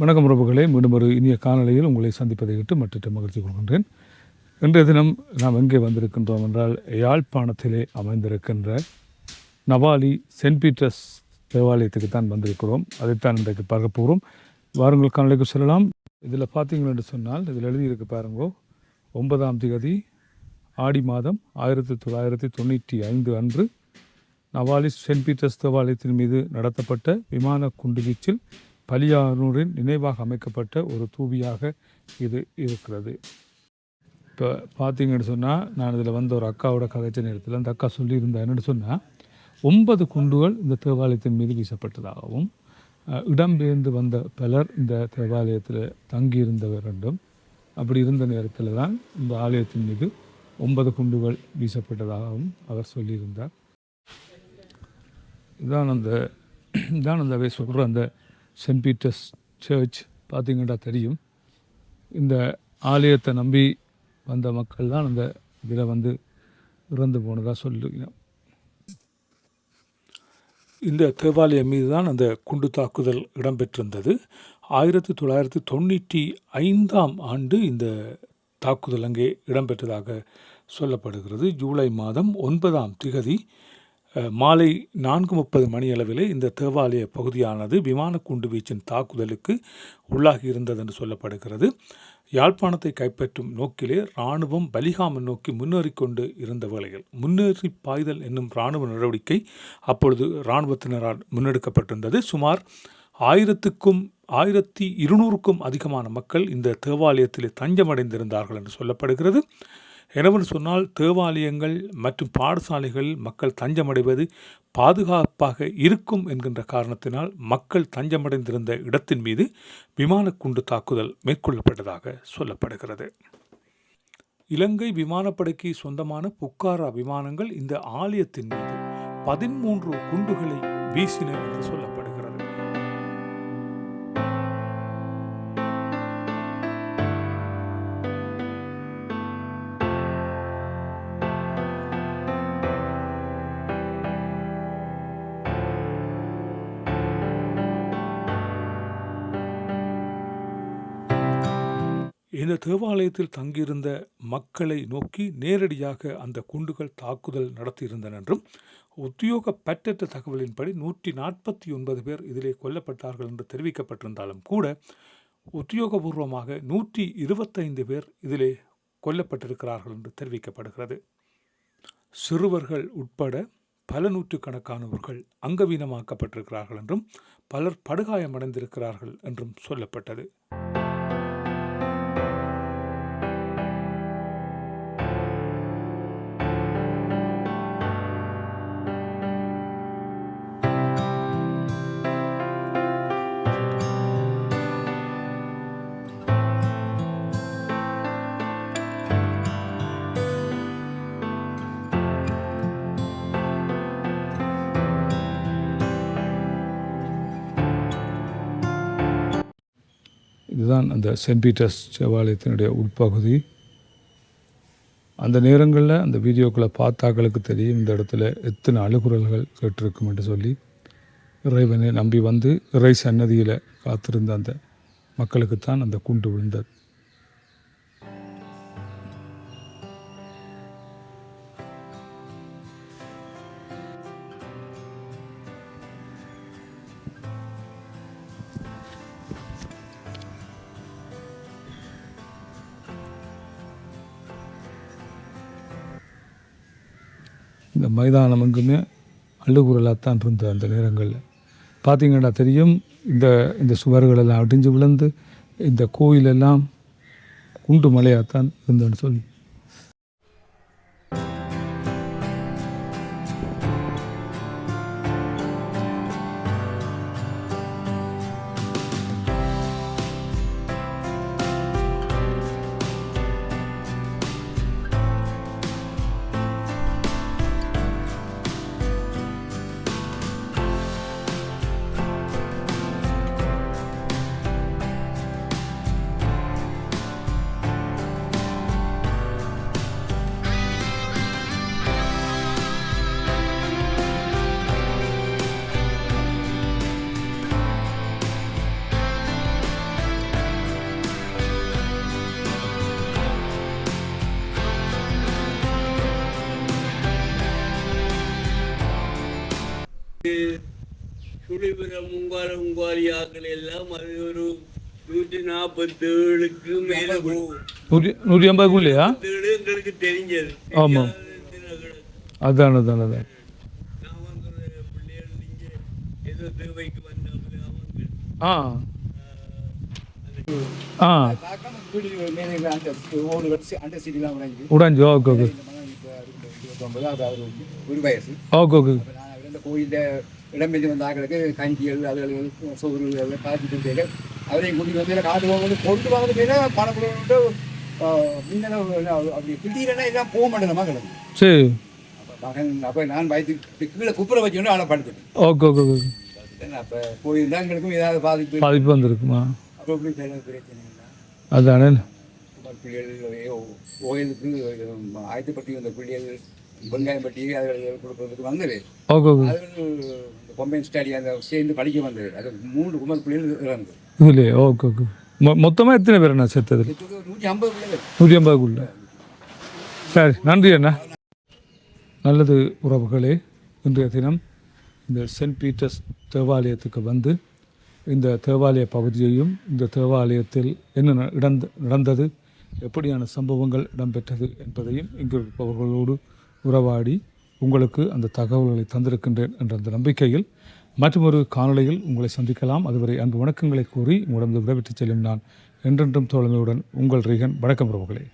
வணக்கம் உறவுகளே மீண்டும் ஒரு இனிய காலநிலையில் உங்களை சந்திப்பதை விட்டு மற்ற மகிழ்ச்சி கொள்கின்றேன். இன்றைய தினம் நாம் எங்கே வந்திருக்கின்றோம் என்றால் யாழ்ப்பாணத்திலே அமைந்திருக்கின்ற நவாலி சென்ட் பீட்டர்ஸ் தேவாலயத்துக்கு தான் வந்திருக்கிறோம். அதைத்தான் இன்றைக்கு பார்க்க போகிறோம். வாருங்கள் காலநிலைக்கு செல்லலாம். இதில் பார்த்தீங்கள் என்று சொன்னால் இதில் எழுதியிருக்கு பாருங்கோ ஒன்பதாம் திகதி ஆடி மாதம் ஆயிரத்தி தொள்ளாயிரத்தி தொண்ணூற்றி ஐந்து அன்று நவாலி சென்ட் பீட்டர்ஸ் தேவாலயத்தின் மீது நடத்தப்பட்ட விமான குண்டுவீச்சில் பலியானூரின் நினைவாக அமைக்கப்பட்ட ஒரு தூபியாக இது இருக்கிறது. இப்போ பார்த்தீங்கன்னு சொன்னால் நான் இதில் வந்த ஒரு அக்காவோட கதைச்ச நேரத்தில் அந்த அக்கா சொல்லியிருந்தா என்னென்னு சொன்னால் ஒன்பது குண்டுகள் இந்த தேவாலயத்தின் மீது வீசப்பட்டதாகவும் இடம்பெயர்ந்து வந்த பலர் இந்த தேவாலயத்தில் தங்கியிருந்தவர் ரெண்டும் அப்படி இருந்த நேரத்தில் தான் இந்த ஆலயத்தின் மீது ஒன்பது குண்டுகள் வீசப்பட்டதாகவும் அவர் சொல்லியிருந்தார். இதான் அந்த இதான் அந்த சொல்கிற அந்த சென்ட் பீட்டர்ஸ் சர்ச் பார்த்தீங்கன்னா தெரியும். இந்த ஆலயத்தை நம்பி வந்த மக்கள் தான் அந்த இதில் வந்து இறந்து போனதாக சொல்லுகிறோம். இந்த தேவாலயம் மீது தான் அந்த குண்டு தாக்குதல் இடம்பெற்றிருந்தது. ஆயிரத்தி தொள்ளாயிரத்தி தொண்ணூற்றி ஐந்தாம் ஆண்டு இந்த தாக்குதல் அங்கே இடம்பெற்றதாக சொல்லப்படுகிறது. ஜூலை மாதம் ஒன்பதாம் திகதி மாலை நான்கு முப்பது மணியளவிலே இந்த தேவாலய பகுதியானது விமான குண்டு வீச்சின் தாக்குதலுக்கு உள்ளாகி இருந்தது என்று சொல்லப்படுகிறது. யாழ்ப்பாணத்தை கைப்பற்றும் நோக்கிலே இராணுவம் பலிகாமன் நோக்கி முன்னேறிக்கொண்டு இருந்த வேளையில் முன்னேறி பாய்தல் என்னும் இராணுவ நடவடிக்கை அப்பொழுது இராணுவத்தினரால் முன்னெடுக்கப்பட்டிருந்தது. சுமார் ஆயிரத்துக்கும் ஆயிரத்தி இருநூறுக்கும் அதிகமான மக்கள் இந்த தேவாலயத்திலே தஞ்சமடைந்திருந்தார்கள் என்று சொல்லப்படுகிறது. எனவென்று சொன்னால் தேவாலயங்கள் மற்றும் பாடசாலைகளில் மக்கள் தஞ்சமடைவது பாதுகாப்பாக இருக்கும் என்கின்ற காரணத்தினால் மக்கள் தஞ்சமடைந்திருந்த இடத்தின் மீது விமான குண்டு தாக்குதல் மேற்கொள்ளப்பட்டதாக சொல்லப்படுகிறது. இலங்கை விமானப்படைக்கு சொந்தமான புக்காரா விமானங்கள் இந்த ஆலயத்தின் மீது பதிமூன்று குண்டுகளை வீசின என்று சொல்லப்படுகிறது இந்த தேவாலயத்தில் தங்கியிருந்த மக்களை நோக்கி நேரடியாக அந்த குண்டுகள் தாக்குதல் நடத்தியிருந்தன என்றும் உத்தியோக பற்றற்ற தகவலின்படி நூற்றி நாற்பத்தி ஒன்பது பேர் இதிலே கொல்லப்பட்டார்கள் என்று தெரிவிக்கப்பட்டிருந்தாலும் கூட உத்தியோகபூர்வமாக நூற்றி இருபத்தைந்து பேர் இதிலே கொல்லப்பட்டிருக்கிறார்கள் என்று தெரிவிக்கப்படுகிறது. சிறுவர்கள் உட்பட பல நூற்றுக்கணக்கானவர்கள் அங்கவீனமாக்கப்பட்டிருக்கிறார்கள் என்றும் பலர் படுகாயமடைந்திருக்கிறார்கள் என்றும் சொல்லப்பட்டது. இதுதான் அந்த சென்ட் பீட்டர்ஸ் தேவாலயத்தினுடைய உட்பகுதி. அந்த நேரங்களில் அந்த வீடியோக்களை பார்த்தாக்களுக்கு தெரியும் இந்த இடத்துல எத்தனை அழுகுரல்கள் கேட்டிருக்கும் என்று சொல்லி. இறைவனை நம்பி வந்து இறை சன்னதியில் காத்திருந்த அந்த மக்களுக்குத்தான் அந்த குண்டு விழுந்தது. இந்த மைதானம் எங்குமே அள்ளுகுரலாக தான் இருந்தது அந்த நேரங்களில். பார்த்தீங்கன்னா தெரியும் இந்த இந்த சுவர்கள் எல்லாம் அடிஞ்சு விழுந்து இந்த கோயிலெல்லாம் குண்டு மலையாகத்தான் இருந்தேன்னு சொல்லி. முங்கால முங்காலி ஆக்கள் எல்லாம் அது ஒரு நூற்றி நாற்பத்தி ஏழுக்கு மேல போகும் நூற்றி ஐம்பதுக்கும் இல்லையா எங்களுக்கு தெரிஞ்சது. ஆமா. தெரியாதது கிடக்கு. அதான் அதான் அதான். ஆ. ஆ. உடைஞ்சு ஓகே ஓகே. Okay okay. கோயிலில் இடம்பெற்று வந்த ஆக்களுக்கு கஞ்சிகள் அதுகளுக்கு சோறு அதெல்லாம் காத்து கொடுத்தீங்க அவரையும் கூட்டிட்டு வந்து காட்டு போகும்போது கொண்டு வந்து போயினா பணம் கொடுத்து முன்ன அப்படி திடீரெல்லாம் எல்லாம் போக மாட்டேன் கிடக்கு சரி. அப்போ மகன் அப்போ நான் பயத்து கீழே குப்புற வச்சுக்கணும் ஆளை படுத்துட்டேன். Okay okay okay. அப்போ போயிருந்தா எங்களுக்கும் ஏதாவது பாதிப்பு. பாதிப்பு வந்திருக்குமா? அப்போ இப்படி பிரச்சனை இல்லை. அதானே. குமார் பிள்ளைகள் கோயிலுக்கு ஆயத்தப்பட்டி வந்த பிள்ளைகள் வெங்காயம் பட்டி அதில் கொடுப்பதற்கு வந்தது. அதில் இந்த கொம்பைன் ஸ்டடி அந்த சேர்ந்து படிக்க வந்தது. அது மூன்று குமார் பிள்ளைகள் இறந்தது இதுலையே ஓகே ஓகே. மொத்தமாக எத்தனை பேர் அண்ணா செத்தது கிட்டத்தட்ட நூற்றி ஐம்பது பிள்ளைகள். நூற்றி ஐம்பதுக்குள்ள. சரி நன்றி அண்ணா. நல்லது உறவுகளே இன்றைய தினம் இந்த சென்ட் பீட்டர்ஸ் தேவாலயத்துக்கு வந்து இந்த தேவாலய பகுதியையும் இந்த தேவாலயத்தில் என்ன ந- இடந்த நடந்தது எப்படியான சம்பவங்கள் இடம்பெற்றது என்பதையும் இங்கு இருப்பவர்களோடு உறவாடி உங்களுக்கு அந்த தகவல்களை தந்திருக்கின்றேன் என்ற அந்த நம்பிக்கையில் மற்றொரு காணொளியில் உங்களை சந்திக்கலாம். அதுவரை அன்பு வணக்கங்களை கூறி உங்களிடம் விடைபெற்றுச் செல்லும் நான் என்றென்றும் தோழமையுடன் உங்கள் ரீகன். வணக்கம் உறவுகளே